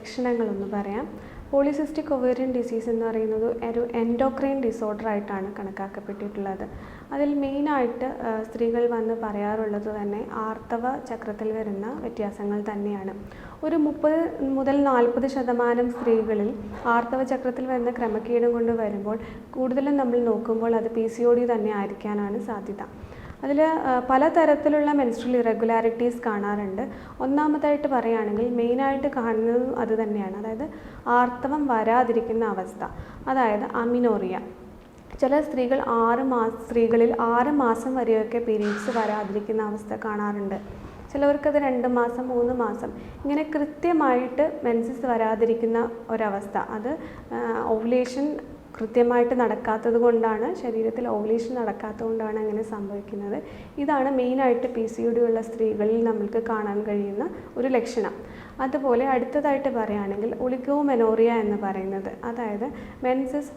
ലക്ഷണങ്ങളൊന്ന് പറയാം. Polycystic ovarian disease എന്ന് പറയുന്നത് ഒരു എൻഡോക്രൈൻ ഡിസോർഡർ ആയിട്ടാണ് കണക്കാക്കപ്പെട്ടിട്ടുള്ളത്. അതിൽ മെയിനായിട്ട് സ്ത്രീകൾ വന്ന് പറയാറുള്ളത് തന്നെ ആർത്തവ ചക്രത്തിൽ വരുന്ന വ്യത്യാസങ്ങൾ തന്നെയാണ്. ഒരു മുപ്പത് മുതൽ നാൽപ്പത് ശതമാനം സ്ത്രീകളിൽ ആർത്തവ ചക്രത്തിൽ വരുന്ന ക്രമക്കേടും കൊണ്ട് വരുമ്പോൾ കൂടുതലും നമ്മൾ നോക്കുമ്പോൾ അത് പി സി ഒ ഡി തന്നെ ആയിരിക്കാനാണ് സാധ്യത. അതിൽ പലതരത്തിലുള്ള മെൻസ്ട്രൽ ഇറഗുലാരിറ്റീസ് കാണാറുണ്ട്. ഒന്നാമതായിട്ട് പറയുകയാണെങ്കിൽ മെയിനായിട്ട് കാണുന്നത് അത് തന്നെയാണ്. അതായത് ആർത്തവം വരാതിരിക്കുന്ന അവസ്ഥ. അതായത് അമിനോറിയ. ചില സ്ത്രീകൾ ആറ് മാസ സ്ത്രീകളിൽ ആറ് മാസം വരെയൊക്കെ പീരീഡ്സ് വരാതിരിക്കുന്ന അവസ്ഥ കാണാറുണ്ട്. ചിലവർക്കത് രണ്ട് മാസം മൂന്ന് മാസം. ഇങ്ങനെ കൃത്യമായിട്ട് മെൻസസ് വരാതിരിക്കുന്ന ഒരവസ്ഥ. അത് ഓവുലേഷൻ കൃത്യമായിട്ട് നടക്കാത്തത് കൊണ്ടാണ് ശരീരത്തിൽ ഓവലേഷൻ നടക്കാത്തത് കൊണ്ടാണ് അങ്ങനെ സംഭവിക്കുന്നത്. ഇതാണ് മെയിനായിട്ട് പി സി ഒ ഡി ഉള്ള സ്ത്രീകളിൽ നമ്മൾക്ക് കാണാൻ കഴിയുന്ന ഒരു ലക്ഷണം. അതുപോലെ അടുത്തതായിട്ട് പറയുകയാണെങ്കിൽ ഒളിഗോമെനോറിയ എന്ന് പറയുന്നത്. അതായത് മെൻസസ്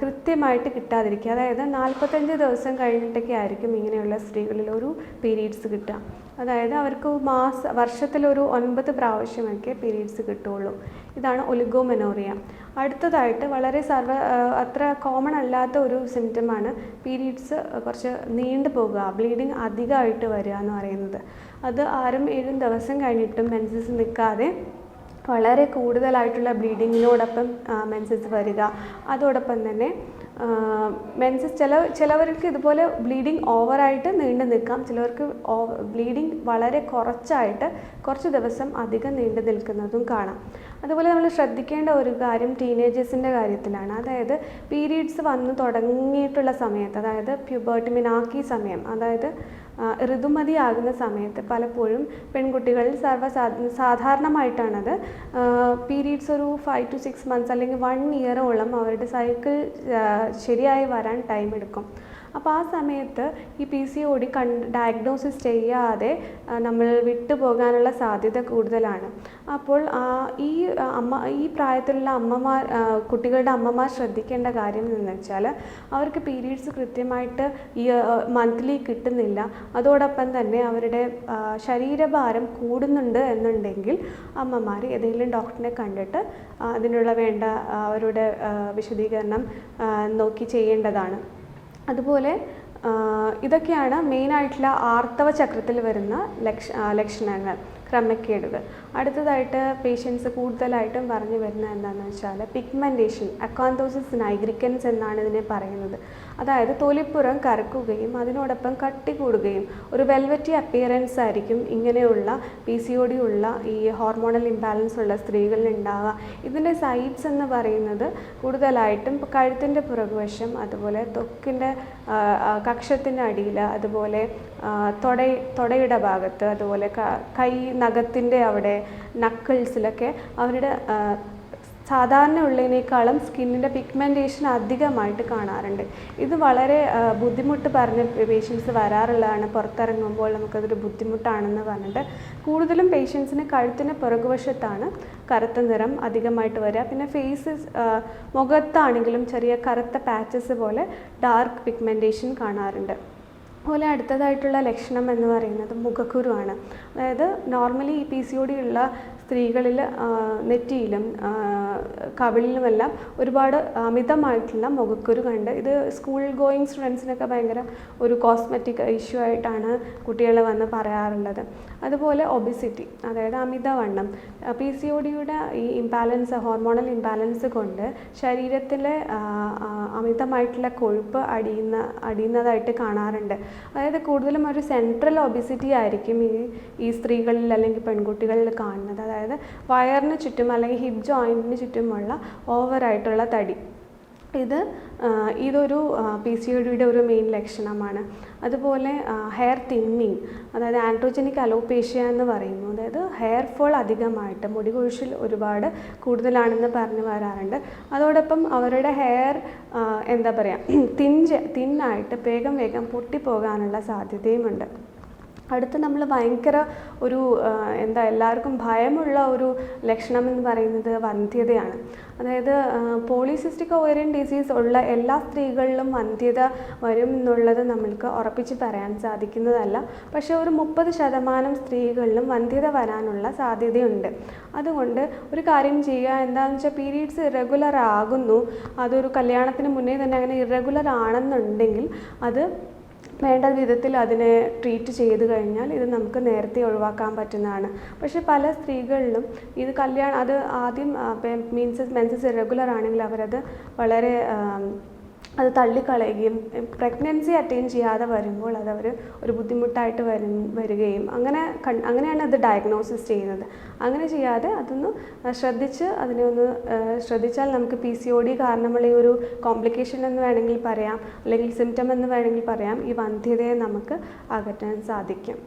കൃത്യമായിട്ട് കിട്ടാതിരിക്കുക. അതായത് നാൽപ്പത്തഞ്ച് ദിവസം കഴിഞ്ഞിട്ടൊക്കെ ആയിരിക്കും ഇങ്ങനെയുള്ള സ്ത്രീകളിൽ ഒരു പീരീഡ്സ് കിട്ടുക. അതായത് അവർക്ക് മാസ വർഷത്തിലൊരു ഒൻപത് പ്രാവശ്യമൊക്കെ പീരീഡ്സ് കിട്ടുള്ളൂ ഇതാണ് ഒലിഗോമെനോറിയ. അടുത്തതായിട്ട് വളരെ സർവ അത്ര കോമൺ അല്ലാത്ത ഒരു സിംറ്റമാണ് പീരീഡ്സ് കുറച്ച് നീണ്ടു പോകുക ബ്ലീഡിങ് അധികമായിട്ട് വരിക എന്ന് പറയുന്നത്. അത് ആറും ഏഴും ദിവസം കഴിഞ്ഞിട്ടും മെൻസസ് നിൽക്കാതെ വളരെ കൂടുതലായിട്ടുള്ള ബ്ലീഡിങ്ങിനോടൊപ്പം മെൻസസ് വരിക. അതോടൊപ്പം തന്നെ മെൻസസ് ചില ചിലവർക്ക് ഇതുപോലെ ബ്ലീഡിങ് ഓവറായിട്ട് നീണ്ടു നിൽക്കാം. ചിലവർക്ക് ബ്ലീഡിങ് വളരെ കുറച്ചായിട്ട് കുറച്ച് ദിവസം അധികം നീണ്ടു നിൽക്കുന്നതും കാണാം. അതുപോലെ നമ്മൾ ശ്രദ്ധിക്കേണ്ട ഒരു കാര്യം ടീനേജേഴ്സിന്റെ കാര്യത്തിലാണ്. അതായത് പീരീഡ്സ് വന്ന് തുടങ്ങിയിട്ടുള്ള സമയത്ത് അതായത് പ്യൂബേർട്ടി മിനാക്കി സമയം അതായത് ഋതുമതിയാകുന്ന സമയത്ത് പലപ്പോഴും പെൺകുട്ടികളിൽ സർവ സാധാരണമായിട്ടാണത്. പീരീഡ്സ് ഒരു ഫൈവ് ടു സിക്സ് മന്ത്സ് അല്ലെങ്കിൽ വൺ ഇയറോളം അവരുടെ സൈക്കിൾ ശരിയായി വരാൻ ടൈം എടുക്കും. അപ്പോൾ ആ സമയത്ത് ഈ പി സി ഒ ഡി കൺ ഡയഗ്നോസിസ് ചെയ്യാതെ നമ്മൾ വിട്ടുപോകാനുള്ള സാധ്യത കൂടുതലാണ്. അപ്പോൾ ഈ അമ്മ ഈ പ്രായത്തിലുള്ള അമ്മമാർ കുട്ടികളുടെ അമ്മമാർ ശ്രദ്ധിക്കേണ്ട കാര്യം എന്ന് വെച്ചാൽ അവർക്ക് പീരീഡ്സ് കൃത്യമായിട്ട് ഈ മന്ത്ലി കിട്ടുന്നില്ല. അതോടൊപ്പം തന്നെ അവരുടെ ശരീരഭാരം കൂടുന്നുണ്ട് എന്നുണ്ടെങ്കിൽ അമ്മമാർ ഏതെങ്കിലും ഡോക്ടറിനെ കണ്ടിട്ട് അതിനുള്ള വേണ്ട അവരുടെ വിശദീകരണം നോക്കി ചെയ്യേണ്ടതാണ്. അതുപോലെ ഇതൊക്കെയാണ് മെയിനായിട്ടുള്ള ആർത്തവ ചക്രത്തിൽ വരുന്ന ലക്ഷ ലക്ഷണങ്ങൾ. ക്രമക്കേടുകൾ. അടുത്തതായിട്ട് പേഷ്യൻസ് കൂടുതലായിട്ടും പറഞ്ഞു വരുന്ന എന്താണെന്ന് വെച്ചാൽ പിഗ്മെന്റേഷൻ അക്കാന്തോസിസ് നൈഗ്രിക്കൻസ് എന്നാണ് ഇതിനെ പറയുന്നത്. അതായത് തൊലിപ്പുറം കറുക്കുകയും അതിനോടൊപ്പം കട്ടി കൂടുകയും ഒരു വെൽവറ്റി അപ്പിയറൻസ് ആയിരിക്കും ഇങ്ങനെയുള്ള പി സി ഒ ഡി ഉള്ള ഈ ഹോർമോണൽ ഇംബാലൻസ് ഉള്ള സ്ത്രീകളിൽ ഉണ്ടാവുക ഇതിന്റെ സൈഡ്സ് എന്ന് പറയുന്നത് കൂടുതലായിട്ടും കഴുത്തിന്റെ പുറകുവശം അതുപോലെ തൊക്കിന്റെ കക്ഷത്തിന്റെ അടിയിൽ അതുപോലെ തൊട തൊടയുടെ ഭാഗത്ത് അതുപോലെ കൈ നഖത്തിന്റെ അവിടെ നക്കിൾസിലൊക്കെ അവരുടെ സാധാരണ ഉള്ളതിനേക്കാളും സ്കിന്നിന്റെ പിഗ്മെന്റേഷൻ അധികമായിട്ട് കാണാറുണ്ട്. ഇത് വളരെ ബുദ്ധിമുട്ട് പറഞ്ഞ പേഷ്യൻസ് വരാറുള്ളതാണ്. പുറത്തിറങ്ങുമ്പോൾ നമുക്കതൊരു ബുദ്ധിമുട്ടാണെന്ന് പറഞ്ഞിട്ട് കൂടുതലും പേഷ്യൻസിന് കഴുത്തിന് പുറകുവശത്താണ് കറുത്ത നിറം അധികമായിട്ട് വരിക പിന്നെ ഫേസ് മുഖത്താണെങ്കിലും ചെറിയ കറുത്ത പാച്ചസ് പോലെ ഡാർക്ക് പിഗ്മെന്റേഷൻ കാണാറുണ്ട്. അതുപോലെ അടുത്തതായിട്ടുള്ള ലക്ഷണം എന്ന് പറയുന്നത് മുഖക്കുരുവാണ് അതായത് നോർമലി ഈ പി സി ഒ ഡി ഉള്ള സ്ത്രീകളിൽ നെറ്റിയിലും കവിളിലുമെല്ലാം ഒരുപാട് അമിതമായിട്ടുള്ള മുഖക്കുരു കണ്ട് ഇത് സ്കൂൾ ഗോയിങ് സ്റ്റുഡൻസിനൊക്കെ ഭയങ്കര ഒരു കോസ്മെറ്റിക് ഇഷ്യൂ ആയിട്ടാണ് കുട്ടികൾ വന്ന് പറയാറുള്ളത്. അതുപോലെ ഒബിസിറ്റി അതായത് അമിതവണ്ണം. പി സി ഒ ഡിയുടെ ഈ ഇംബാലൻസ് ഹോർമോണൽ ഇംബാലൻസ് കൊണ്ട് ശരീരത്തിലെ അമിതമായിട്ടുള്ള കൊഴുപ്പ് അടിയുന്ന അടിയുന്നതായിട്ട് കാണാറുണ്ട്. അതായത് കൂടുതലും ഒരു സെൻട്രൽ ഒബിസിറ്റി ആയിരിക്കും ഈ ഈ സ്ത്രീകളിൽ അല്ലെങ്കിൽ പെൺകുട്ടികളിൽ കാണുന്നത്. അതായത് വയറിന് ചുറ്റും അല്ലെങ്കിൽ ഹിപ്പ് ജോയിന്റിന് ചുറ്റുമുള്ള ഓവറായിട്ടുള്ള തടി. ഇത് ഇതൊരു പി സി ഒ ഡിയുടെ ഒരു മെയിൻ ലക്ഷണമാണ്. അതുപോലെ ഹെയർ തിന്നിങ് അതായത് ആൻഡ്രോജനിക് അലോപേഷ്യ എന്ന് പറയുന്നു. അതായത് ഹെയർ ഫോൾ അധികമായിട്ട് മുടി കൊഴിച്ചിൽ ഒരുപാട് കൂടുതലാണെന്ന് പറഞ്ഞു വരാറുണ്ട്. അതോടൊപ്പം അവരുടെ ഹെയർ എന്താ പറയുക തിൻ തിന്നായിട്ട് വേഗം വേഗം പൊട്ടിപ്പോകാനുള്ള സാധ്യതയുമുണ്ട്. അടുത്ത് നമ്മൾ ഭയങ്കര ഒരു എന്താ എല്ലാവർക്കും ഭയമുള്ള ഒരു ലക്ഷണം എന്ന് പറയുന്നത് വന്ധ്യതയാണ്. അതായത് പോളിസിസ്റ്റിക് ഓവേറിയൻ ഡിസീസ് ഉള്ള എല്ലാ സ്ത്രീകളിലും വന്ധ്യത വരും എന്നുള്ളത് നമ്മൾക്ക് ഉറപ്പിച്ച് പറയാൻ സാധിക്കുന്നതല്ല. പക്ഷേ ഒരു മുപ്പത് ശതമാനം സ്ത്രീകളിലും വന്ധ്യത വരാനുള്ള സാധ്യതയുണ്ട്. അതുകൊണ്ട് ഒരു കാര്യം ചെയ്യുക. എന്താണെന്ന് വെച്ചാൽ പീരീഡ്സ് ഇറഗുലർ ആകുന്നു. അതൊരു കല്യാണത്തിന് മുന്നേ തന്നെ അങ്ങനെ ഇറഗുലർ ആണെന്നുണ്ടെങ്കിൽ അത് വേണ്ട വിധത്തിൽ അതിനെ ട്രീറ്റ് ചെയ്ത് കഴിഞ്ഞാൽ ഇത് നമുക്ക് നേരത്തെ ഒഴിവാക്കാൻ പറ്റുന്നതാണ്. പക്ഷേ പല സ്ത്രീകളിലും ഇത് കല്യാണം അത് ആദ്യം മീൻസ് മെൻസസ് ഇറഗുലർ ആണെങ്കിൽ അവരത് വളരെ അത് തള്ളിക്കളയുകയും പ്രഗ്നൻസി അറ്റൈൻ ചെയ്യാതെ വരുമ്പോൾ അത് അവർ ഒരു ബുദ്ധിമുട്ടായിട്ട് വരും വരികയും അങ്ങനെ കൺ അങ്ങനെയാണ് അത് ഡയഗ്നോസിസ് ചെയ്യുന്നത്. അങ്ങനെ ചെയ്യാതെ അതൊന്ന് ശ്രദ്ധിച്ച് അതിനെ ഒന്ന് ശ്രദ്ധിച്ചാൽ നമുക്ക് പി സി ഒ ഡി കാരണമുള്ള ഈ ഒരു കോംപ്ലിക്കേഷൻ എന്ന് വേണമെങ്കിൽ പറയാം അല്ലെങ്കിൽ സിംറ്റം എന്ന് വേണമെങ്കിൽ പറയാം ഈ വന്ധ്യതയെ നമുക്ക് അകറ്റാൻ സാധിക്കും.